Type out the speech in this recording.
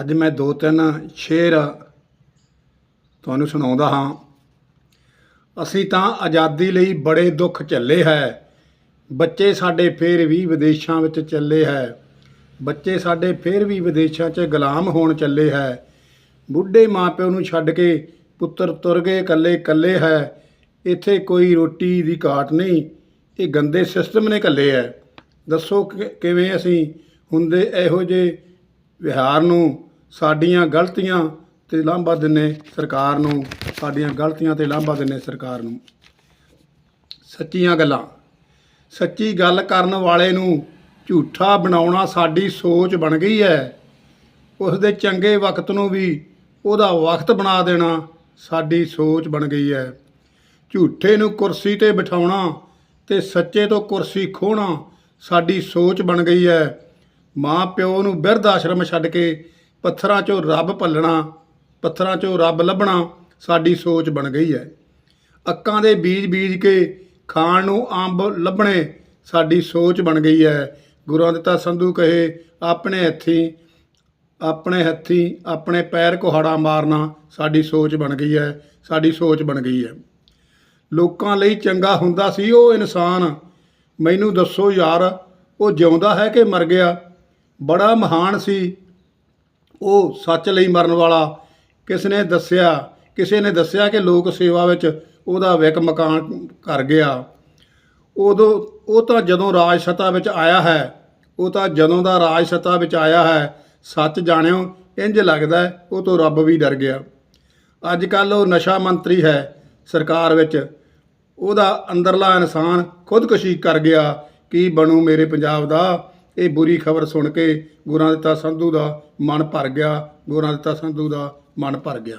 ਅੱਜ ਮੈਂ ਦੋ ਤਿੰਨ ਸ਼ੇਰ ਤੁਹਾਨੂੰ ਸੁਣਾਉਂਦਾ ਹਾਂ। ਅਸੀਂ ਤਾਂ ਆਜ਼ਾਦੀ ਲਈ ਬੜੇ ਦੁੱਖ ਝੱਲੇ ਹੈ। ਬੱਚੇ ਸਾਡੇ ਫੇਰ ਵੀ ਵਿਦੇਸ਼ਾਂ ਵਿੱਚ ਚੱਲੇ ਹੈ। ਬੱਚੇ ਸਾਡੇ ਫੇਰ ਵੀ ਵਿਦੇਸ਼ਾਂ 'ਚ ਗੁਲਾਮ ਹੋਣ ਚੱਲੇ ਹੈ। ਬੁੱਢੇ ਮਾਪਿਓ ਨੂੰ ਛੱਡ ਕੇ ਪੁੱਤਰ ਤੁਰ ਗਏ ਇਕੱਲੇ ਇਕੱਲੇ ਹੈ। ਇੱਥੇ ਕੋਈ ਰੋਟੀ ਦੀ ਘਾਟ ਨਹੀਂ। ਇਹ ਗੰਦੇ ਸਿਸਟਮ ਨੇ ਘੱਲੇ ਹੈ। ਦੱਸੋ ਕਿ- ਕਿਵੇਂ ਅਸੀਂ ਹੁੰਦੇ ਇਹੋ ਜਿਹੇ ਵਿਹਾਰ ਨੂੰ ਸਾਡੀਆਂ ਗਲਤੀਆਂ ਤੇ ਲਾਂਭਾ ਦਿੰਨੇ ਸਰਕਾਰ ਨੂੰ, ਸਾਡੀਆਂ ਗਲਤੀਆਂ ਤੇ ਲਾਂਭਾ ਦਿੰਨੇ ਸਰਕਾਰ ਨੂੰ। ਸੱਚੀਆਂ ਗੱਲਾਂ, ਸੱਚੀ ਗੱਲ ਕਰਨ ਵਾਲੇ ਨੂੰ ਝੂਠਾ ਬਣਾਉਣਾ ਸਾਡੀ ਸੋਚ ਬਣ ਗਈ ਹੈ। ਉਸ ਦੇ ਚੰਗੇ ਵਕਤ ਨੂੰ ਵੀ ਉਹਦਾ ਵਕਤ ਬਣਾ ਦੇਣਾ ਸਾਡੀ ਸੋਚ ਬਣ ਗਈ ਹੈ। ਝੂਠੇ ਨੂੰ ਕੁਰਸੀ ਤੇ ਬਿਠਾਉਣਾ ਤੇ ਸੱਚੇ ਤੋਂ ਕੁਰਸੀ ਖੋਹਣਾ ਸਾਡੀ ਸੋਚ ਬਣ ਗਈ ਹੈ। ਮਾਂ ਪਿਓ ਨੂੰ ਬਿਰਧ ਆਸ਼ਰਮ ਛੱਡ ਕੇ ਪੱਥਰਾਂ 'ਚੋਂ ਰੱਬ ਭੱਲਣਾ, ਪੱਥਰਾਂ 'ਚੋਂ ਰੱਬ ਲੱਭਣਾ ਸਾਡੀ ਸੋਚ ਬਣ ਗਈ ਹੈ। ਅੱਕਾਂ ਦੇ ਬੀਜ ਬੀਜ ਕੇ ਖਾਣ ਨੂੰ ਅੰਬ ਲੱਭਣੇ ਸਾਡੀ ਸੋਚ ਬਣ ਗਈ ਹੈ। ਗੁਰਾਂ ਦਿੱਤਾ ਸੰਧੂ ਕਹੇ, ਆਪਣੇ ਹੱਥੀਂ ਆਪਣੇ ਹੱਥੀਂ, ਆਪਣੇ ਪੈਰ ਕੁਹਾੜਾ ਮਾਰਨਾ ਸਾਡੀ ਸੋਚ ਬਣ ਗਈ ਹੈ, ਸਾਡੀ ਸੋਚ ਬਣ ਗਈ ਹੈ। ਲੋਕਾਂ ਲਈ ਚੰਗਾ ਹੁੰਦਾ ਸੀ ਉਹ ਇਨਸਾਨ। ਮੈਨੂੰ ਦੱਸੋ ਯਾਰ, ਉਹ ਜਿਉਂਦਾ ਹੈ ਕਿ ਮਰ ਗਿਆ? ਬੜਾ ਮਹਾਨ ਸੀ। ਉਹ ਸੱਚ ਲਈ ਮਰਨ ਵਾਲਾ। ਕਿਸ ਨੇ ਦੱਸਿਆ? ਕਿਸੇ ਨੇ ਦੱਸਿਆ ਕਿ ਲੋਕ ਸੇਵਾ ਵਿੱਚ ਉਹਦਾ ਵਿਕ ਮਕਾਨ ਕਰ ਗਿਆ। ਉਦੋਂ, ਉਹ ਤਾਂ ਜਦੋਂ ਰਾਜ ਸੱਤਾ ਵਿੱਚ ਆਇਆ ਹੈ, ਉਹ ਤਾਂ ਜਦੋਂ ਦਾ ਰਾਜ ਸੱਤਾ ਵਿੱਚ ਆਇਆ ਹੈ, ਸੱਚ ਜਾਣਿਓ ਇੰਜ ਲੱਗਦਾ ਉਹ ਤੋਂ ਰੱਬ ਵੀ ਡਰ ਗਿਆ। ਅੱਜ ਕੱਲ ਉਹ ਨਸ਼ਾ ਮੰਤਰੀ ਹੈ ਸਰਕਾਰ ਵਿੱਚ। ਉਹਦਾ ਅੰਦਰਲਾ ਇਨਸਾਨ ਖੁਦਕੁਸ਼ੀ ਕਰ ਗਿਆ ਕੀ ਬਣੂ ਮੇਰੇ ਪੰਜਾਬ ਦਾ। ਇਹ ਬੁਰੀ ਖਬਰ ਸੁਣ ਕੇ ਗੁਰਾਂ ਦਿੱਤਾ ਸੰਧੂ ਦਾ ਮਨ ਭਰ ਗਿਆ, ਗੁਰਾਂ ਦਿੱਤਾ ਸੰਧੂ ਦਾ ਮਨ ਭਰ ਗਿਆ।